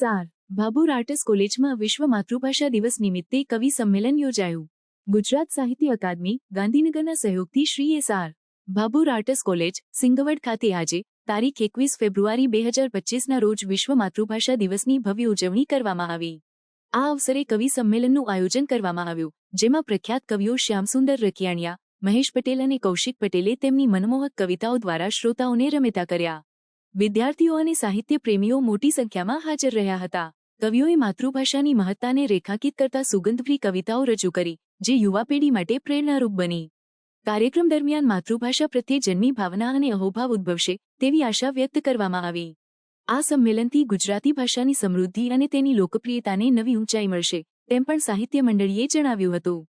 CSR Bhabhor arts કોલેજમાં વિશ્વ માતૃભાષા દિવસ નિમિત્તે કવિ સંમેલન યોજાયું. ગુજરાત સાહિત્ય અકાદમી, ગાંધીનગરના સહયોગથી Shri SR Bhabhor arts college, Singvad ખાતે આજે, તારીખ એકવીસ ફેબ્રુઆરી બે હજાર પચીસના રોજ વિશ્વ માતૃભાષા દિવસની ભવ્ય ઉજવણી કરવામાં આવી. આ અવસરે કવિ સંમેલનનું આયોજન કરવામાં આવ્યું, જેમાં પ્રખ્યાત કવિઓ શ્યામસુંદર રખિયાણિયા, મહેશ પટેલ અને કૌશિક પટેલે તેમની મનમોહક કવિતાઓ દ્વારા શ્રોતાઓને રમેતા કર્યા. વિદ્યાર્થીઓ અને સાહિત્ય પ્રેમીઓ મોટી સંખ્યામાં હાજર રહ્યા હતા. કવિઓએ માતૃભાષાની મહત્તાને રેખાંકિત કરતા સુગંધભરી કવિતાઓ રજૂ કરી, જે યુવા પેઢી માટે પ્રેરણારૂપ બની. કાર્યક્રમ દરમિયાન માતૃભાષા પ્રત્યે જન્મી ભાવના અને અહોભાવ ઉદ્ભવશે, તેવી આશા વ્યક્ત કરવામાં આવી. આ સંમેલનથી ગુજરાતી ભાષાની સમૃદ્ધિ અને તેની લોકપ્રિયતાને નવી ઊંચાઈ મળશે, તેમ પણ સાહિત્ય મંડળીએ જણાવ્યું હતું.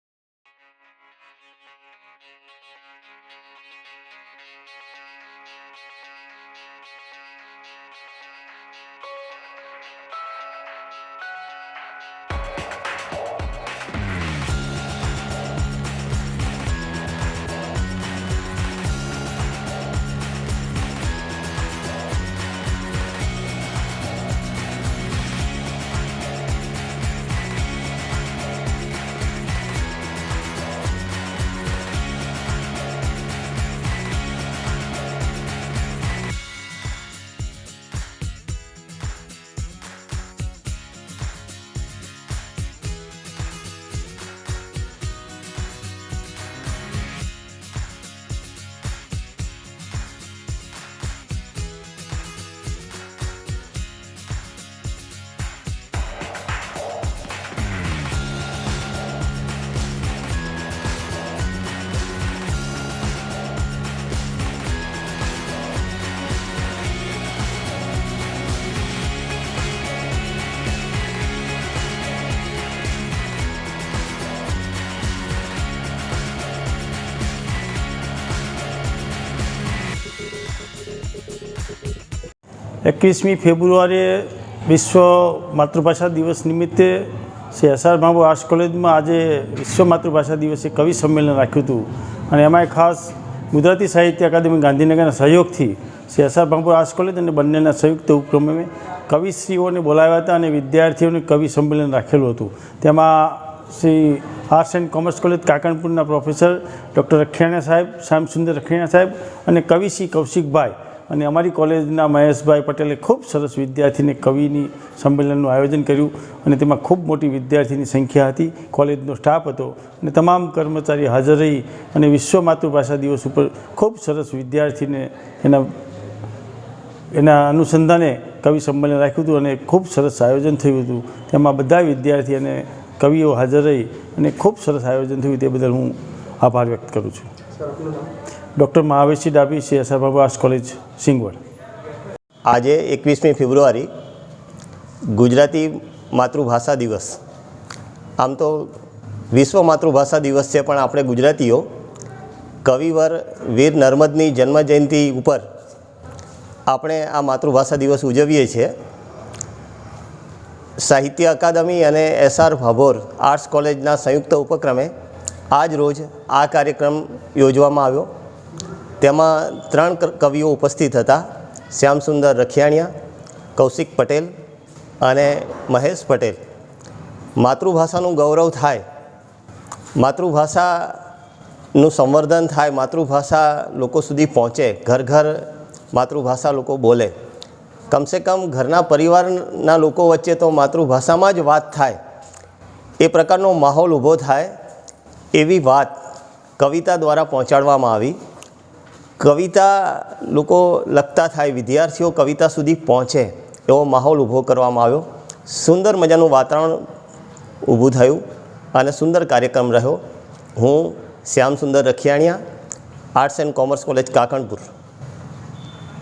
એકવીસમી ફેબ્રુઆરીએ વિશ્વ માતૃભાષા દિવસ નિમિત્તે શ્રી એસઆર બાબુ આર્ટ્સ કોલેજમાં આજે વિશ્વ માતૃભાષા દિવસે કવિ સંમેલન રાખ્યું હતું. અને એમાંય ખાસ ગુજરાતી સાહિત્ય અકાદમી ગાંધીનગરના સહયોગથી Shri SR Babu arts college અને બંનેના સંયુક્ત ઉપક્રમે કવિશ્રીઓને બોલાવ્યા હતા અને વિદ્યાર્થીઓને કવિ સંમેલન રાખેલું હતું. તેમાં Shri arts and commerce college કાકણપુરના professor doctor Rakhiyana સાહેબ, શ્યામસુંદર રખિયાણા સાહેબ અને કવિશ્રી કૌશિકભાઈ અને અમારી કોલેજના મહેશભાઈ પટેલે ખૂબ સરસ વિદ્યાર્થીને કવિની સંમેલનનું આયોજન કર્યું અને તેમાં ખૂબ મોટી વિદ્યાર્થીની સંખ્યા હતી. કોલેજનો સ્ટાફ હતો અને તમામ કર્મચારી હાજર રહી અને વિશ્વ માતૃભાષા દિવસ ઉપર ખૂબ સરસ વિદ્યાર્થીને એના એના અનુસંધાને કવિ સંમેલન રાખ્યું હતું અને ખૂબ સરસ આયોજન થયું હતું. તેમાં બધા વિદ્યાર્થી અને કવિઓ હાજર રહી અને ખૂબ સરસ આયોજન થયું તે બદલ હું આભાર વ્યક્ત કરું છું. ડૉક્ટર મહાવેશી ડાબી છે SR Babu arts college, Singvad. આજે એકવીસમી ફેબ્રુઆરી, ગુજરાતી માતૃભાષા દિવસ. આમ તો વિશ્વ માતૃભાષા દિવસ છે, પણ આપણે ગુજરાતીઓ, કવિવર વીર નર્મદની જન્મજયંતિ ઉપર આપણે આ માતૃભાષા દિવસ ઉજવીએ છીએ. સાહિત્ય અકાદમી અને એસઆર ભાભોર આર્ટ્સ કોલેજના સંયુક્ત ઉપક્રમે આજ રોજ આ કાર્યક્રમ યોજવામાં આવ્યો. તેમાં ત્રણ કવિઓ ઉપસ્થિત હતા. શ્યામસુંદર રખિયાણિયા, કૌશિક પટેલ અને મહેશ પટેલ. માતૃભાષાનું ગૌરવ થાય, માતૃભાષાનું સંવર્ધન થાય, માતૃભાષા લોકો સુધી પહોંચે, ઘર ઘર માતૃભાષા લોકો બોલે. કમસે કમ ઘરના પરિવારના લોકો વચ્ચે તો માતૃભાષામાં જ વાત થાય. એ પ્રકારનો માહોલ ઊભો થાય એવી વાત કવિતા દ્વારા પહોંચાડવામાં આવી. કવિતા લોકો લખતા થાય, વિદ્યાર્થીઓ કવિતા સુધી પહોંચે એવો માહોલ ઊભો કરવામાં આવ્યો. સુંદર મજાનું વાતાવરણ ઊભું થયું અને સુંદર કાર્યક્રમ રહ્યો. હું Shyam Sundar Rakhiyaniya arts and commerce college Kakanpur.